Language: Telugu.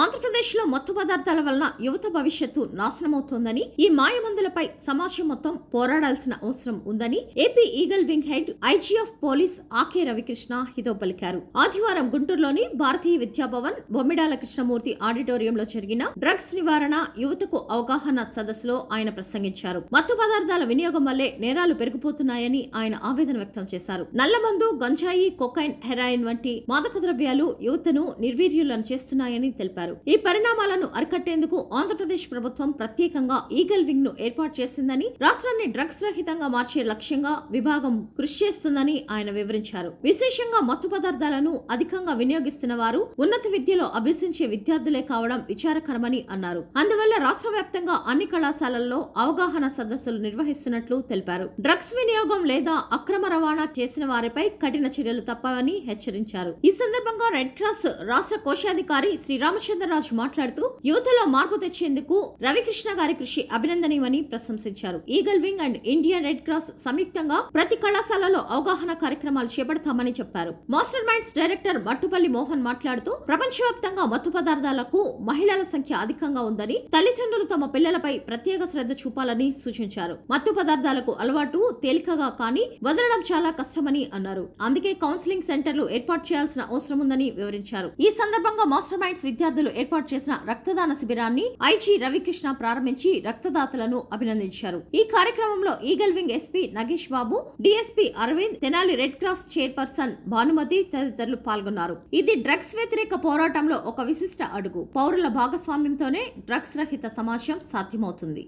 ఆంధ్రప్రదేశ్లో మత్తు పదార్థాల వలన యువత భవిష్యత్తు నాశనమవుతోందని ఈ మాయమందులపై సమాజం మొత్తం పోరాడాల్సిన అవసరం ఉందని AP Eagle wing head IGF police Ake Ravikrishna హితో పలికారు. ఆదివారం గుంటూరులోని భారతీయ విద్యాభవన్ బొమ్మిడాల కృష్ణమూర్తి ఆడిటోరియంలో జరిగిన డ్రగ్స్ నివారణ యువతకు అవగాహన సదస్సులో ఆయన ప్రసంగించారు. మత్తు పదార్థాల వినియోగం వల్లే నేరాలు పెరిగిపోతున్నాయని ఆయన ఆవేదన వ్యక్తం చేశారు. నల్లమందు గంజాయి కొకైన్ హెరాయిన్ వంటి మాదక ద్రవ్యాలు యువతను నిర్వీర్యులను చేస్తున్నాయని తెలిపారు. ఈ పరిణామాలను అరికట్టేందుకు ఆంధ్రప్రదేశ్ ప్రభుత్వం ప్రత్యేకంగా ఈగల్ వింగ్ను ఏర్పాటు చేసిందని రాష్ట్రాన్ని డ్రగ్స్ రహితంగా మార్చే లక్ష్యంగా విభాగం కృషి చేస్తుందని ఆయన వివరించారు. విశేషంగా మత్తు పదార్థాలను అధికంగా వినియోగిస్తున్న వారు ఉన్నత విద్యలో అభ్యసించే విద్యార్థులే కావడం విచారకరమని అన్నారు. అందువల్ల రాష్ట్ర వ్యాప్తంగా అన్ని కళాశాలల్లో అవగాహన సదస్సులు నిర్వహిస్తున్నట్లు తెలిపారు. డ్రగ్స్ వినియోగం లేదా అక్రమ రవాణా చేసిన వారిపై కఠిన చర్యలు తప్పవని హెచ్చరించారు. ఈ సందర్భంగా రెడ్ క్రాస్ రాష్ట్ర కోశాధికారి శ్రీ రామచంద్రరాజు మాట్లాడుతూ యువతలో మార్పు తెచ్చేందుకు రవికృష్ణ గారి కృషి అభినందనీయమని ప్రశంసించారు. Eagle wing and Indian red cross సంయుక్తంగా ప్రతి కళాశాలలో అవగాహన కార్యక్రమాలు చేపడతామని చెప్పారు. Master minds director Mattupalli Mohan మాట్లాడుతూ ప్రపంచవ్యాప్తంగా మత్తు పదార్థాలకు మహిళల సంఖ్య అధికంగా ఉందని తల్లిదండ్రులు తమ పిల్లలపై ప్రత్యేక శ్రద్ధ చూపాలని సూచించారు. మత్తు పదార్థాలకు అలవాటు తేలికగా కానీ వదలడం చాలా కష్టమని అన్నారు. అందుకే కౌన్సిలింగ్ సెంటర్లు ఏర్పాటు చేయాల్సిన అవసరం ఉందని వివరించారు. ఈ సందర్భంగా మాస్టర్ మైండ్స్ విద్యార్థులు ఏర్పాటు చేసిన రక్తదాన శిబిరాన్ని ఐజీ రవికృష్ణ ప్రారంభించి రక్తదాతలను అభినందించారు. ఈ కార్యక్రమంలో eagle wing SP Nagesh Babu DSP Aravind Tenali red cross chairperson Bhanumathi తదితరులు పాల్గొన్నారు. ఇది డ్రగ్స్ వ్యతిరేక పోరాటంలో ఒక విశిష్ట అడుగు. పౌరుల భాగస్వామ్యంతోనే డ్రగ్స్ రహిత సమాజం సాధ్యమవుతుంది.